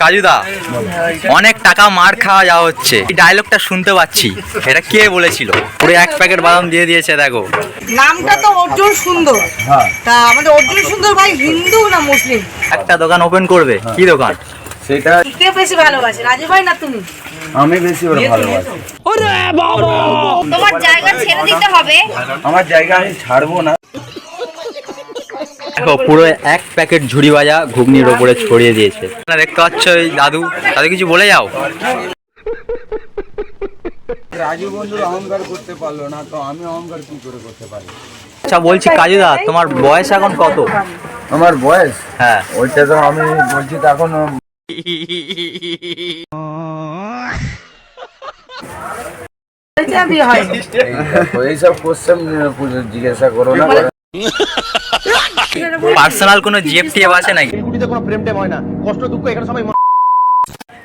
কাজুদা অনেক টাকা মার খাওয়া যাওয়া হচ্ছে। এই ডায়লগটা শুনতে পাচ্ছি। এটা কে বলেছিল? পুরো এক প্যাকেট বাদাম দিয়ে দিয়েছে দেখো। নামটা তো অর্জুন সুন্দর। হ্যাঁ। তা আমাদের অর্জুন সুন্দর ভাই হিন্দু না মুসলিম? একটা দোকান ওপেন করবে? কি দোকান? সেটা কে বেশি ভালোবাসে রাজু ভাই না তুমি? আমি বেশি ওরা ভালোবাসি। তোমার জায়গা ছেড়ে দিতে হবে। আমার জায়গা আমি ছাড়বো না। দেখো পুরো এক প্যাকেট ঝুড়ি ভাজা ঘুগনির ওপরে ছড়িয়ে দিয়েছে। দেখতে পাচ্ছ ওই দাদু দাদু কিছু বলে যাও। রাজু বন্ধু অহংকার করতে পারল না তো আমি অহংকার কি করে করতে পারি? আচ্ছা বলছি কাজুদা তোমার বয়স এখন কত? আমার বয়স? হ্যাঁ। ওইটা তো আমি বলছি তো এখন এইসব কোশ্চেন জিজ্ঞাসা করো না। পার্সোনাল কোনো জিএফটিএফ আছে নাকি?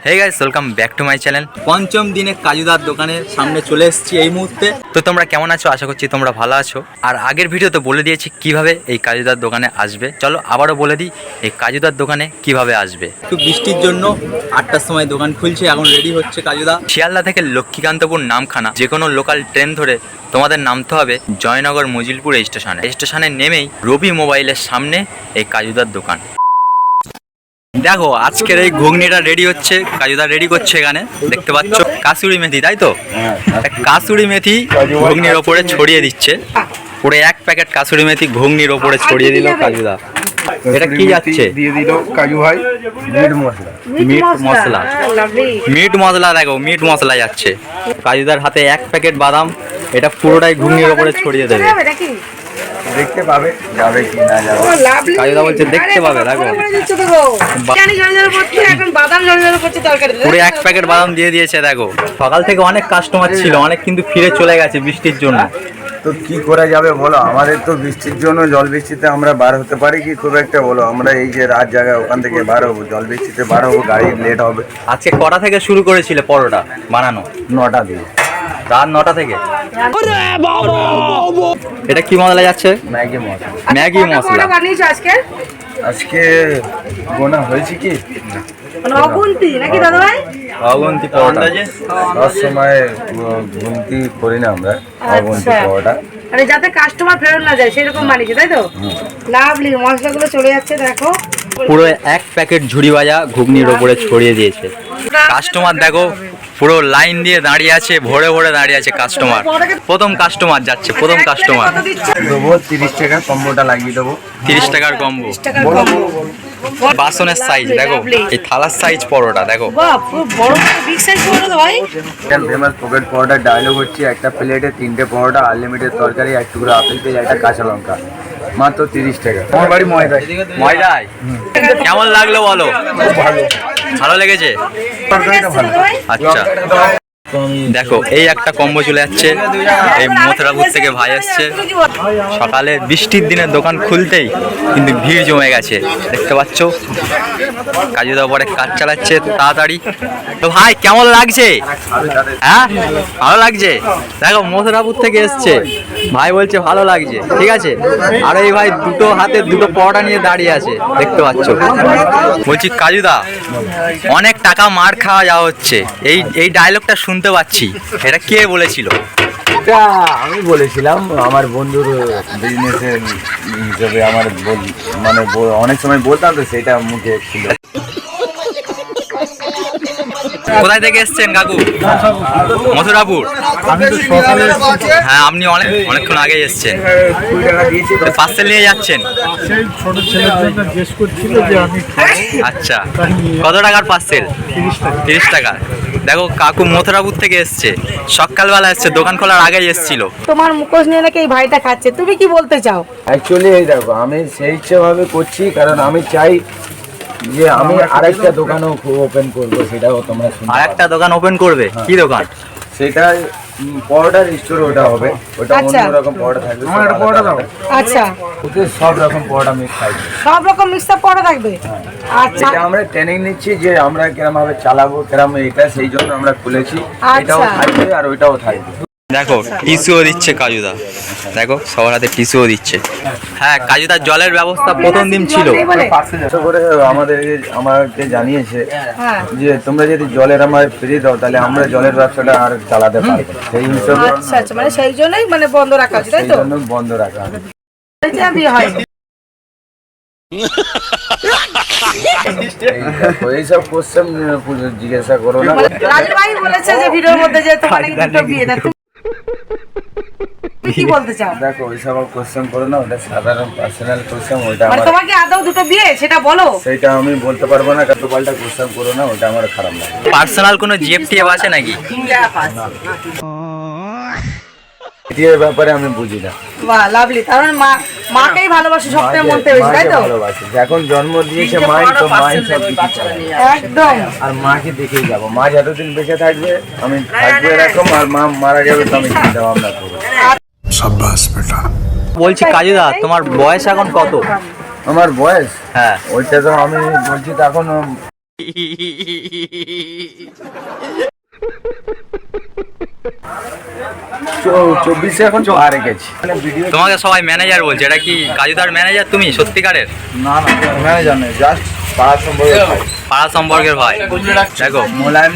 Hey guys welcome back to my channel পঞ্চম দিনে কাজুদার দোকানের সামনে চলে এসেছি এই মুহূর্তে। তো তোমরা কেমন আছো? আশা করছি তোমরা ভালো আছো। আর আগের ভিডিওতে বলে দিয়েছি কীভাবে এই কাজুদার দোকানে আসবে। চলো আবারও বলে দিই এই কাজুদার দোকানে কীভাবে আসবে। একটু বৃষ্টির জন্য আটটার সময় দোকান খুলছে এখন রেডি হচ্ছে কাজুদা। শিয়ালদা থেকে লক্ষ্মীকান্তপুর নামখানা যে কোনো লোকাল ট্রেন ধরে তোমাদের নামতে হবে জয়নগর মজিলপুর স্টেশনে। স্টেশনে নেমেই রবি মোবাইলের সামনে এই কাজুদার দোকান। দেখো আজকের এই ঘুগনিটা রেডি হচ্ছে কাজুদা রেডি করছে এখানে দেখতে পাচ্ছ? কাসুরি মেথি তাই তো? হ্যাঁ। কাসুরি মেথি ঘুগনির ওপরে ছড়িয়ে দিচ্ছে। পুরো এক প্যাকেট কাসুরি মেথি ঘুগনির ওপরে ছড়িয়ে দিল কাজুদা। এটা কি যাচ্ছে? দিয়ে দিল কাজু ভাই। Meat masala. Meat masala. Meat masala দেখো মিট মশলা যাচ্ছে। কাজুদার হাতে এক প্যাকেট বাদাম এটা পুরোটাই ঘুগনির ওপরে ছড়িয়ে দেবে। দেখতে পাবে যাবে কি না যাবে কাজুদা বলছে দেখতে পাবে, দেখো। বা- জানি জল জল করছে এখন বাদাম জল জল করছে তরকারি পুরো এক প্যাকেট বাদাম দিয়ে দিয়েছে দেখো। সকাল থেকে অনেক কাস্টমার ছিল অনেক কিন্তু ফিরে চলে গেছে বৃষ্টির জন্য। তো কি করা যাবে বলো? আমাদের তো বৃষ্টির জন্য জল বৃষ্টিতে আমরা বার হতে পারি কি? খুব একটা বলো আমরা এই যে রাত জায়গায় ওখান থেকে বার হব জল বৃষ্টিতে বার হব গাড়ি লেট হবে। আজকে কটা থেকে শুরু করেছিলে পরোটা বানানো? নটা দিয়ে। রাত নটা থেকে। এটা কি মশলা যাচ্ছে ম্যাগি মশলা ম্যাগি মশলা। বানিয়েছো আজকে? আজকে গোনা হয়েছে কি? মানে অগুন্তি নাকি দাদা ভাই অগন্তি পরোটা। সব সময় গুনতি করি না আমরা অগুনতি আচ্ছা। মানে যাতে কাস্টমার ফেরত না যায় সেরকম বানিয়েছে তাই তো? লাভলি মশলাগুলো চলে যাচ্ছে দেখো। পুরো এক প্যাকেট ঝুড়ি ভাজা ঘুগনির ওপরে ছড়িয়ে দিয়েছে। কাস্টমার দেখো পুরো লাইন দিয়ে দাঁড়িয়ে আছে ভরে ভরে দাঁড়িয়ে আছে কাস্টমার প্রথম কাস্টমার যাচ্ছে প্রথম কাস্টমার দেবো তিরিশ টাকার কম্বোটা লাগিয়ে দেবো। তিরিশ টাকার কম্বো বাসনের সাইজ দেখো এই থালার সাইজ পরোটা দেখো। বাহ পুরো বড় বিগ সাইজ করে তো ভাই। ফেমাস পকেট পরোটা ডায়লগ হচ্ছে একটা প্লেটে তিনটে পরোটা আনলিমিটেড তরকারি এক টুকরো আপেল পেঁয়াজ একটা কাঁচা লঙ্কা। মাত্র তিরিশ টাকা। আমার বাড়ি ময়দায়। ময়দায়? কেমন লাগল বলো? ভালো লেগেছে? তরকারিটা ভালো। আচ্ছা। দেখো এই একটা কম্বো চলে যাচ্ছে এই মথুরাপুর থেকে ভাই আসছে। সকালে বৃষ্টির দিনে দোকান খুলতেই কিন্তু ভিড় জমে গেছে দেখতে পাচ্ছ? কাজুদা পরে কাজ চালাচ্ছে তাড়াতাড়ি। তো ভাই কেমন লাগছে? হ্যাঁ? ভালো লাগছে? দেখো মথুরাপুর থেকে এসছে। ভাই বলছে ভালো লাগছে। ঠিক আছে? আর এই ভাই দুটো হাতে দুটো পরোটা নিয়ে দাঁড়িয়ে আছে দেখতে পাচ্ছ? বলছি কাজুদা অনেক টাকা মার খাওয়া যাওয়া হচ্ছে। এই এই ডায়লগটা শুনতে পাচ্ছি। এটা কে বলেছিল? এটা আমি বলেছিলাম, আমার বন্ধুর বিজনেসের হিসেবে আমার মানে অনেক সময় বলতাম তো, সেটা মুখে ছিল। কোথায় থেকে এসছেন কাকু? মথুরাপুর। আমি তো হ্যাঁ আপনি অনেক অনেকক্ষণ আগে এসছেন। কুড়ি টাকা দিয়েছি তো পার্সেল নিয়ে যাচ্ছেন? সেই ছোট ছেলের জন্য জিজ্ঞেস করছিল যে আমি খাব। আচ্ছা। কত টাকার পার্সেল তিরিশ টাকা। দেখো কাকু মথুরাপুর থেকে এসছে। সকালবেলা এসছে দোকান খোলার আগে এসছিল। তোমার মুখোশ নিয়ে নাকি এই ভাইটা খাচ্ছে? তুমি কি বলতে চাও? অ্যাকচুয়ালি এই দেখো আমি সেই ইচ্ছেভাবে করছি কারণ আমি চাই যে আমি আরেকটা দোকানও ওপেন করব সেটাও তোমরা শুনতে আর একটা দোকান ওপেন করবে? কি দোকান? সেটা পরোটার স্টোর ওটা হবে। ওটা আচ্ছা। অন্যরকম পরোটা থাকবে আমার একটা পরোটা দাও। আচ্ছা। ওতে সব রকম পরোটা মিক্স থাকবে। সব রকম মিক্সার পড়া থাকবে? আচ্ছা। এটা আমরা ট্রেনিং নিচ্ছি যে আমরা কিরম ভাবে চালাবো কিরম এটা সেই জন্য আমরা খুলেছি। আচ্ছা। এটাও থাকবে আর ওইটাও থাকবে। দেখো টিস্যুও দিচ্ছে কাজুদা। দেখো সবার হাতে টিস্যুও দিচ্ছে। হ্যাঁ কাজুদার জলের ব্যবস্থা প্রথম দিন ছিল। করে আমাদের আমাকে জানিয়েছে যে তোমরা যদি জলের আমার ফ্রি দাও তাহলে আমরা জলের ব্যবসাটা আর চালাতে পারব সেই হিসেবে আচ্ছা আচ্ছা মানে সেই জন্যই মানে বন্ধ রাখা হচ্ছে তাই তো? বন্ধ রাখা হয়। এইসব কোশ্চেন জিজ্ঞাসা করো না। রাজু ভাই বলেছে যে ভিডিওর মধ্যে যে তোমার দুটো বিয়ে দেয় তুমি কি বলতে চাও? দেখো ওইসব কোশ্চেন করো না ওটা সাধারণ পার্সোনাল কোশ্চেন ওটা মানে আমার তোমার কি আদৌ দুটো বিয়ে? সেটা বলো। সেইটা আমি বলতে পারব না কত পাল্টা কোশ্চেন করো না ওটা আমার খারাপ লাগে। পার্সোনাল কোনো জিএফ টিএফ আছে নাকি? ব্যাপারে আমি বুঝি না। বাহ লাভলি তার মানে মা মাকেই ভালোবাসে সবথেকে মন থেকে বেশি তাই তো? ভালোবাসি। যখন জন্ম দিয়েছে মাই তো মাই সব একদম। আর মাকে দেখেই যাব। মা যতদিন বেঁচে থাকবে আমি থাকব এরকম আর মা মারা যাবে তো আমি চিন্তা ভাবনা করব। বলছি কাজুদা তোমার বয়স এখন কত? আমার বয়স? হ্যাঁ। ওইটা তো আমি বলছি তো এখন। চৌ- চব্বিশে এখন পারে গেছি। তোমাকে সবাই ম্যানেজার বলছে এটা কি কাজুদার ম্যানেজার তুমি সত্যিকারের? না না ম্যানেজার নেই জাস্ট পাড়া সম্পর্কের ভাই। দেখো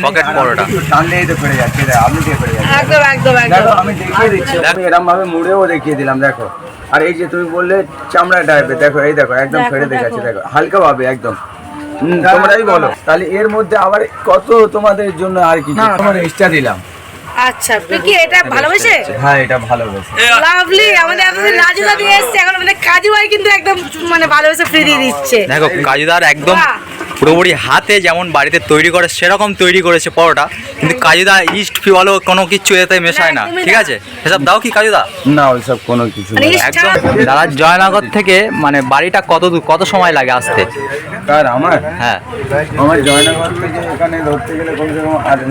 পকেট পরোটা। টানলেই তো পড়ে যাচ্ছে আপনি দিয়ে পড়ে যাচ্ছে। একদম একদম দেখো আমি দেখিয়ে দিচ্ছি এরকম ভাবে মুড়েও দেখিয়ে দিলাম দেখো। আর এই যে তুমি বললে চামড়া টাইপের দেখো এই দেখো একদম ফেড়ে দেখাচ্ছে দেখো। দেখো হালকা ভাবে একদম তোমরাই বলো। তাহলে এর মধ্যে আবার কত তোমাদের জন্য আর কি তোমার এক্সট্রা দিলাম। আচ্ছা তুই কি এটা ভালোবাসে? হ্যাঁ এটা ভালোবেসে। লাভলি আমাদের এতদিন রাজুদা দিয়ে এসছে এখন আমাদের কাজু ভাই কিন্তু একদম মানে ভালোবেসে ফ্রি দিয়ে দিচ্ছে। দেখো কাজুদার একদম পুরোপুরি হাতে যেমন বাড়িতে তৈরি করে সেরকম তৈরি করেছে পরোটা কিন্তু কাজুদা ইস্ট ফি বলো কোনো কিছু এতে মেশায় না ঠিক আছে? এসব দাও কি কাজুদা? না ওইসব কোনো কিছু মানে একদম। দাদা জয়নগর থেকে মানে বাড়িটা কত দূর কত সময় লাগে আসতে? কার আমার? হ্যাঁ। আমার জয়নগর থেকে এখানে ধরতে গেলে কমসে কম আট-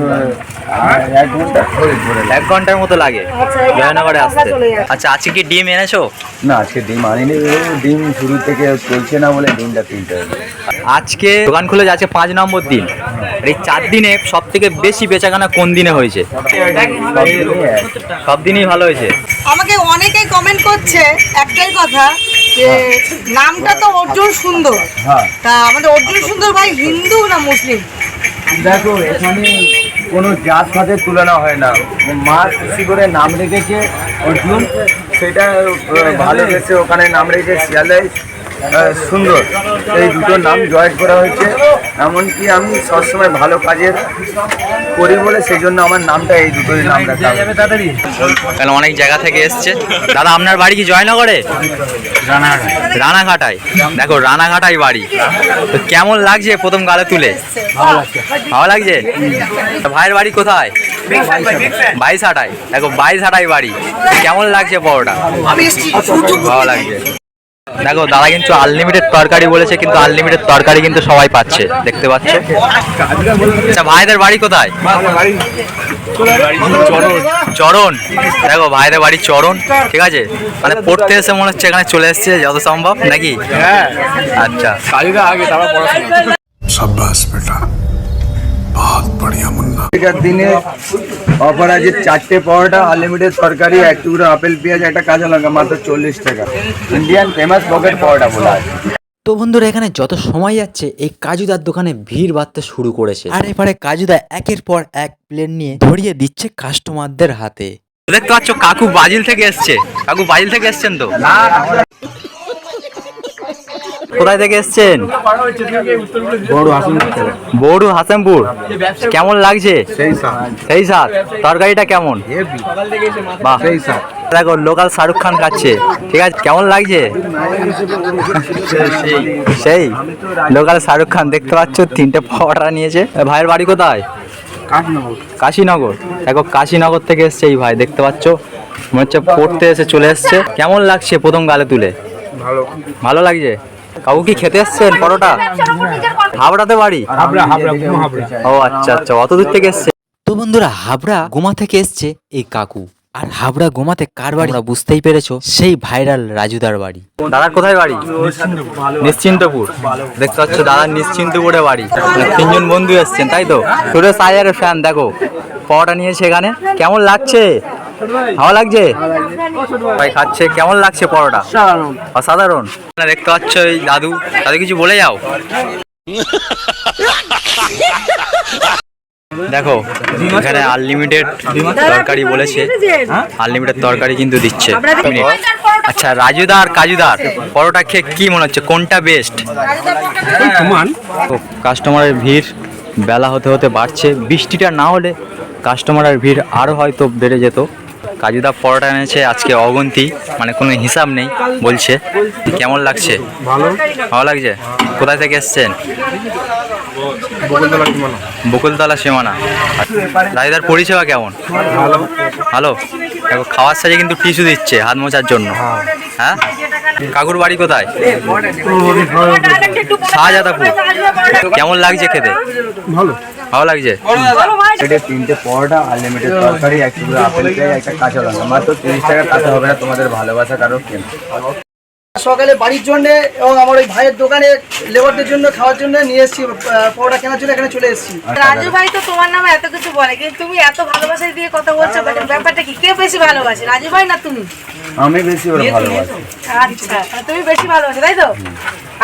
এক লাগে। এক ঘণ্টার মতো লাগে। আচ্ছা, এই জয়নগরে আসতে। আচ্ছা আজকে কি ডিম এনেছো? না আজকে ডিম আনিনি। ডিম শুরু থেকে চলছে না বলে ডিমটা তিনটে হলো। আজকে দোকান খুলে যাচ্ছে পাঁচ নম্বর দিন। এই চার দিনে সব থেকে বেশি বেচাকেনা কোন দিনে হয়েছে? সব দিনই সব দিনই ভালো হয়েছে। আমাকে অনেকেই কমেন্ট করছে একটাই কথা যে নামটা তো অর্জুন সুন্দর। হ্যাঁ। তা আমাদের অর্জুন সুন্দর ভাই হিন্দু না মুসলিম? দেখো এখানে কোনো জাত ফাতের তুলনা হয় না। মা খুশি করে নাম রেখেছে অর্জুন সেটা ভালো ভালোবেসে ওখানে নাম রেখেছে শিয়ালাই আহ, সুন্দর। এই দুটো নাম জয়েন করা হয়েছে। এমনকি আমি সবসময় ভালো কাজের করি বলে সেই জন্য আমার নামটা এই দুটোই নাম রাখা। অনেক জায়গা থেকে এসছে। দাদা আপনার বাড়ি কি জয়নগরে? রানাঘাটায়। দেখো রানাঘাটায় বাড়ি। তো কেমন লাগছে প্রথম গালে তুলে? ভালো লাগছে। তা ভাইয়ের বাড়ি কোথায়? বাইশ হাটায় দেখো বাইশ হাটায় বাড়ি। কেমন লাগছে পরোটা? ভালো লাগছে। দেখো দাদা কিন্তু আনলিমিটেড তরকারি বলেছে কিন্তু আনলিমিটেড তরকারি কিন্তু সবাই পাচ্ছে দেখতে পাচ্ছে? আচ্ছা ভাইদের বাড়ি কোথায়? চরণ দেখো ভাইদের বাড়ি চরণ ঠিক আছে? মানে পড়তে এসে মনে হচ্ছে এখানে চলে এসছে যত সম্ভব নাকি? আচ্ছা। দিনে চারটে আনলিমিটেড এক টুকরো আপেল পেঁয়াজ একটা কাঁচা মাত্র চল্লিশ টাকা ইন্ডিয়ান ফেমাস পরোটা তো বন্ধুরা এখানে যত সময় যাচ্ছে এই কাজুদার দোকানে ভিড় বাড়তে শুরু করেছে। আর এবারে কাজুদা একের পর এক প্লেট নিয়ে ধরিয়ে দিচ্ছে কাস্টমারদের হাতে। দেখতে পাচ্ছ কাকু বাজিল থেকে এসছে। কাকু বাজিল থেকে এসছেন তো? কোথায় থেকে এসছেন? বড়ু হাসেমপুর কেমন লাগছে? সেই স্যার তরকারিটা কেমন? বাহ। দেখো লোকাল শাহরুখ খান খাচ্ছে। ঠিক আছে কেমন লাগছে? সেই লোকাল শাহরুখ খান দেখতে পাচ্ছ তিনটে পরোটা নিয়েছে। ভাইয়ের বাড়ি কোথায়? কাশীনগর। দেখো কাশীনগর থেকে এসছে এই ভাই দেখতে পাচ্ছ। মনে হচ্ছে পড়তে এসে চলে এসছে। কেমন লাগছে প্রথম গালে তুলে? ভালো। ভালো লাগছে? কাকু কি খেতে এসছেন পরোটা? হাবড়াতে বাড়ি? ও আচ্ছা আচ্ছা অত দূর থেকে এসছে। তো বন্ধুরা হাবড়া গোমা থেকে এসছে এই কাকু। আর হাবড়া গোমাতে কার বাড়ি? বুঝতেই পেরেছ সেই ভাইরাল রাজুদার বাড়ি। দাদার কোথায় বাড়ি? নিশ্চিন্তপুর। দেখতে পাচ্ছ দাদার নিশ্চিন্তপুরে বাড়ি। মানে তিনজন বন্ধু এসছেন তাই তো? সুরেশ আয়ারের ফ্যান দেখো পরোটা নিয়ে সেখানে কেমন লাগছে? ভালো লাগছে? ভাই। খাচ্ছে। কেমন লাগছে পরোটা? অসাধারণ। আপনারা দেখতে পাচ্ছ এই দাদু। দাদু কিছু বলে যাও। দেখো এখানে আনলিমিটেড তরকারি বলেছে। আনলিমিটেড তরকারি কিন্তু দিচ্ছে। আচ্ছা রাজুদা আর কাজুদার পরোটা খেয়ে কি মনে হচ্ছে? কোনটা বেস্ট কাস্টমারের ভিড় বেলা হতে হতে বাড়ছে। বৃষ্টিটা না হলে কাস্টমারের ভিড় আরও হয়তো বেড়ে যেত। কাজুদা পরোটা এনেছে আজকে অগন্তি মানে কোনো হিসাব নেই বলছে। কেমন লাগছে? ভালো। ভালো লাগছে? কোথায় থেকে এসছেন? বকুলতলা সীমানা। দাদিদার পরিষেবা কেমন? ভালো। ভালো? দেখো খাওয়ার সাজে কিন্তু টিস্যু দিচ্ছে হাত মোছার জন্য। হ্যাঁ? কাকুর বাড়ি কোথায়? শাহজাদাপুর। কেমন লাগছে খেতে? ভালো। ভালো লাগছে? এটা তিনটে পরোটা আনলিমিটেড তরকারি এক আপেল একটা কাঁচা লঙ্কা। মাত্র তিরিশ টাকা কাঁচা হবে না তোমাদের ভালোবাসা কারও কেনা। সকালে বাড়ির জন্য এবং আমার ওই ভাইয়ের দোকানে লেবারদের জন্য খাওয়ার জন্য নিয়ে এসেছি পরোটা কেনার জন্য এখানে চলে এসেছি। রাজু ভাই তো তোমার নামে এত কিছু বলে কিন্তু তুমি এত ভালোবাসা দিয়ে কথা বলছো ব্যাপারটা কি? কে বেশি ভালোবাসে রাজু ভাই না তুমি? আমি বেশি ভালোবাসি। আচ্ছা তুমি বেশি ভালোবাসো তাই তো?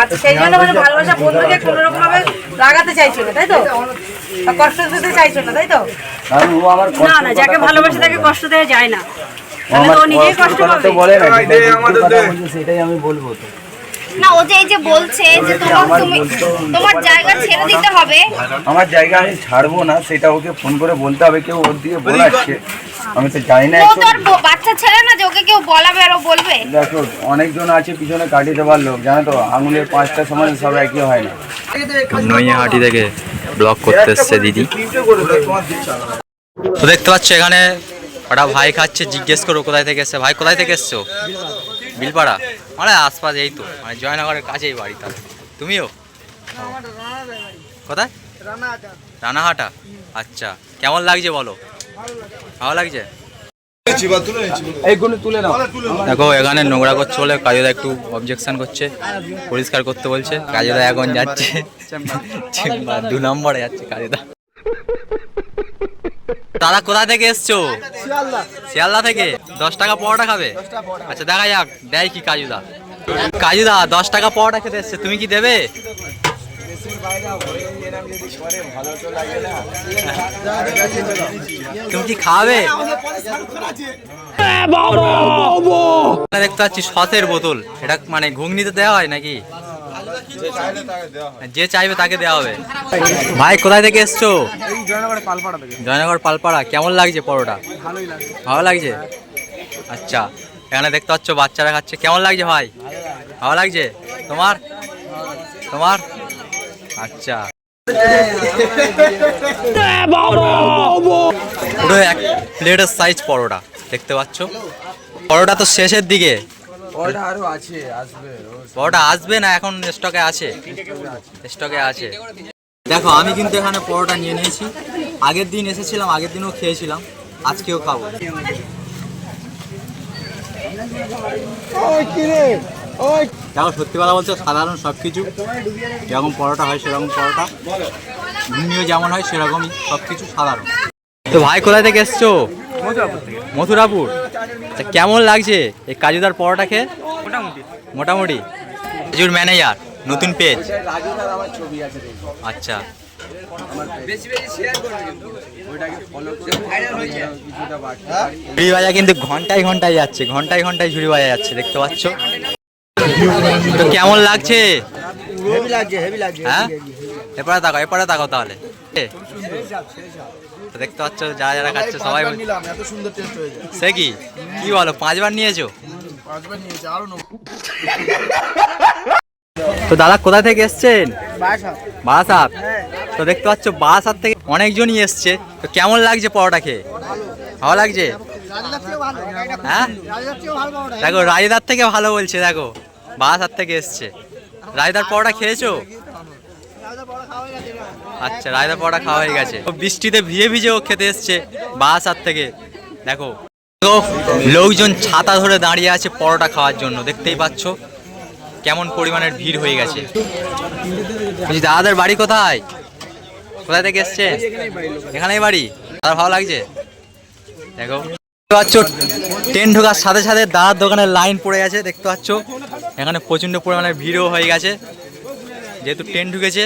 আচ্ছা সেই জন্য মানে ভালোবাসা বন্ধুকে কোনো রকম ভাবে লাগাতে চাইছো না তাই তো? কষ্ট দিতে চাইছো না তাই তো? কারণ ও আমার না না যাকে ভালোবাসে তাকে কষ্ট দেওয়া যায় না। সেটাই আমি বলব তো। না ও যে এই যে বলছে যে তোমার তুমি তোমার জায়গা ছেড়ে দিতে হবে। আমার জায়গা আমি ছাড়বো না সেটা ওকে ফোন করে বলতে হবে কেউ ওর দিকে বলাচ্ছে আমি তো জানি না ও বাচ্চা ছেলে না যে ওকে কেউ বলাবে আর ও বলবে? দেখো অনেকজন আছে পিছনে কাটিয়ে দেওয়ার লোক জানো তো আঙুলের পাঁচটা সমান সব একই হয় না। নৈহাটি থেকে ব্লগ করতে এসছে দিদি। তো দেখতে পাচ্ছ এখানে ওটা ভাই খাচ্ছে জিজ্ঞেস করো কোথায় থেকে এসছে। ভাই কোথায় থেকে এসছো? বিলপাড়া। মানে আশপাশ এই তো মানে জয়নগরের কাছেই বাড়ি তাহলে। তুমিও? কোথায়? রানাহাটা। আচ্ছা কেমন লাগছে বলো? ভালো লাগছে? তুলে নাও। দেখো এখানে নোংরা করছে বলে কাজুদা একটু অবজেকশন করছে পরিষ্কার করতে বলছে। কাজেদা এখন যাচ্ছে। দু নম্বরে যাচ্ছে কাজুদা। দাদা কোথা থেকে এসছো? শিয়ালদা। থেকে? দশ টাকা পরোটা খাবে? আচ্ছা দেখা যাক দেয় কি কাজুদা। কাজুদা দশ টাকা পরোটা খেতে এসছে। তুমি কি দেবে? তুমি কি খাবে? দেখতে পাচ্ছি সতের বোতল। এটা মানে ঘুগনিতে দেওয়া হয় নাকি? যে চাইবে তাকে দেওয়া হবে। ভাই, কোথায় থেকে এসছো? জয়নগর পালপাড়া, কেমন লাগছে পরোটা? ভালো লাগছে? আচ্ছা এখানে দেখতে পাচ্ছ বাচ্চারা খাচ্ছে। কেমন লাগছে ভাই? ভালো লাগছে? তোমার? তোমার? আচ্ছা। এক প্লেটের সাইজ পরোটা, দেখতে পাচ্ছ? পরোটা তো শেষের দিকে। আরও আছে আসবে পরোটা আসবে না এখন স্টকে আছে? স্টকে আছে। দেখো আমি কিন্তু এখানে পরোটা নিয়ে নিয়েছি। আগের দিন এসেছিলাম আগের দিনও খেয়েছিলাম। আজকেও খাব। দেখো সত্যি কথা বলছে সাধারণ সব কিছু যেরকম পরোটা হয় সেরকম পরোটা। ঘুগনিও যেমন হয় সেরকমই সব কিছু সাধারণ। তো ভাই কোথায় থেকে এসছো? মথুরাপুর? আচ্ছা কেমন লাগছে এই কাজুদার পরোটা খেয়ে? মোটামুটি। কাজুর ম্যানেজার নতুন পেজ আচ্ছা ঝুড়ি বাজা কিন্তু ঘন্টায় ঘন্টায় যাচ্ছে ঘন্টায় ঘন্টায় ঝুড়ি বাজা যাচ্ছে দেখতে পাচ্ছ? তো কেমন লাগছে? হেভি লাগছে হেভি লাগছে হ্যাঁ? এপারে তাকাও এপারে তাকাও তাহলে। তো দেখতে পাচ্ছ যারা যারা খাচ্ছে সবাই নিলাম এত সুন্দর টেস্ট হয়েছে সে কি? কি বলো পাঁচবার নিয়েছো? পাঁচবার নিয়েছে আরও তো দাদা কোথা থেকে এসছেন? বারাসাত। তো দেখতে পাচ্ছ বারাসাত থেকে অনেকজনই এসছে। তো কেমন লাগছে পরোটা খেয়ে? ভালো লাগছে? হ্যাঁ? দেখো রায়দার থেকে ভালো বলছে দেখো। বারাসাত থেকে এসছে। রায়দার পরোটা খেয়েছো? আচ্ছা রায়দার পরোটা খাওয়া হয়ে গেছে। বৃষ্টিতে ভিজে ভিজে ও খেতে এসছে বারাসাত থেকে। দেখো লোকজন ছাতা ধরে দাঁড়িয়ে আছে পরোটা খাওয়ার জন্য। দেখতেই পাচ্ছ কেমন পরিমাণের ভিড় হয়ে গেছে। দাদাদের বাড়ি কোথায়? কোথায় থেকে এসছে? এখানেই বাড়ি? দাদা ভালো লাগছে? দেখো, দেখতে পাচ্ছ, ট্রেন ঢোকার সাথে সাথে দাদার দোকানের লাইন পড়ে গেছে, দেখতে পাচ্ছ। এখানে প্রচণ্ড পরিমাণে ভিড়ও হয়ে গেছে। যেহেতু ট্রেন ঢুকেছে।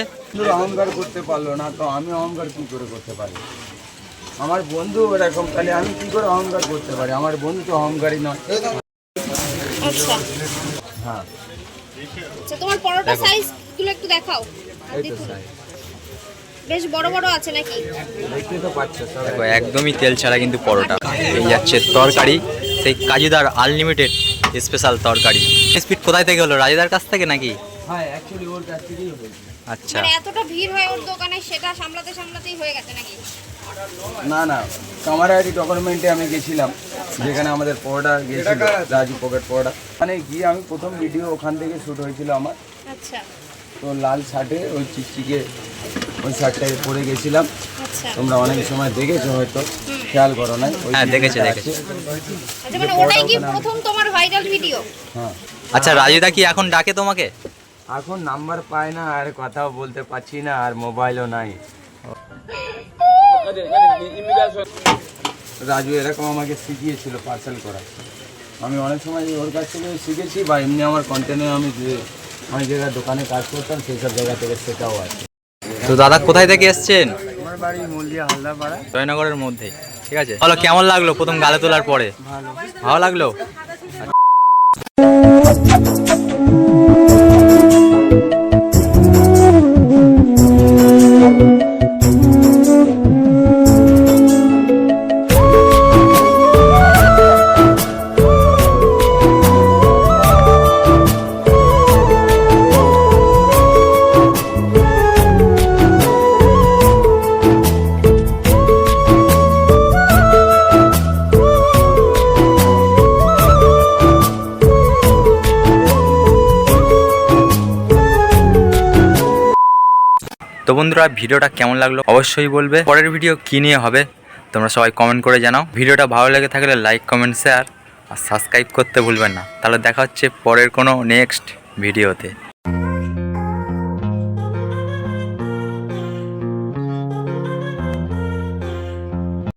অহংকার করতে পারল না তো আমি অহংকার কি করে করতে পারি? আমার বন্ধু এরকম তাহলে আমি কি করে অহংকার করতে পারি? আমার বন্ধু তো অহংকারী নয়। আচ্ছা। হ্যাঁ। আচ্ছা তোমার পরোটা সাইজগুলো একটু দেখাও। বেশ বড় বড় আছে নাকি? দেখতে তো পাচ্ছ সবাই দেখো একদমই তেল ছাড়া কিন্তু পরোটা। এই যাচ্ছে তরকারি সেই কাজুদার আনলিমিটেড স্পেশাল তরকারি। স্পিড কোথায় থেকে হলো? রাজুদার কাছ থেকে নাকি? হ্যাঁ অ্যাকচুয়ালি ওর কাছ থেকেই হয়েছে। আচ্ছা। মানে এতটা ভিড় হয় ওর দোকানে সেটা সামলাতে সামলাতেই হয়ে গেছে নাকি? না না কামারহাটি ডকুমেন্টে আমি গেছিলাম যেখানে আমাদের পরোটা গিয়েছিল রাজু পকেট পরোটা। মানে গিয়ে আমি প্রথম ভিডিও ওখান থেকে শ্যুট হয়েছিল আমার। আচ্ছা। তো লাল শার্টে ওই চিকচিকে ওই পরে গেছিলাম। আচ্ছা। তোমরা অনেক সময় দেখেছ হয়তো খেয়াল করো না হ্যাঁ, দেখেছি, ভিডিওটা দেখেছি। আচ্ছা মানে ওটাই কি প্রথম তোমার ভাইরাল ভিডিও হ্যাঁ। আচ্ছা রাজুদা কি এখন ডাকে তোমাকে? এখন নাম্বার পায় না আর কথাও বলতে পারছি না আর মোবাইলও নাই। রাজু এরকম আমাকে শিখিয়েছিল পার্সেল করা। আমি অনেক সময় ওর কাছ থেকে শিখেছি বা এমনি আমার কন্টেন্টে আমি যে অনেক জায়গায় দোকানে কাজ করতাম সেই সব জায়গা থেকে শেখাও আছে। তো দাদা কোথায় থেকে এসছেন? আমার বাড়ি হালদাপাড়া। জয়নগরের মধ্যে। ঠিক আছে। বলো কেমন লাগল প্রথম গালে তোলার পরে? ভালো লাগল? বন্ধুরা, ভিডিওটা কেমন লাগল অবশ্যই বলবে। পরের ভিডিও কী নিয়ে হবে, তোমরা সবাই কমেন্ট করে জানাও। ভিডিওটা ভালো লেগে থাকলে লাইক কমেন্ট শেয়ার আর সাবস্ক্রাইব করতে ভুলবেন না। তাহলে দেখা হচ্ছে পরের কোনো নেক্সট ভিডিওতে।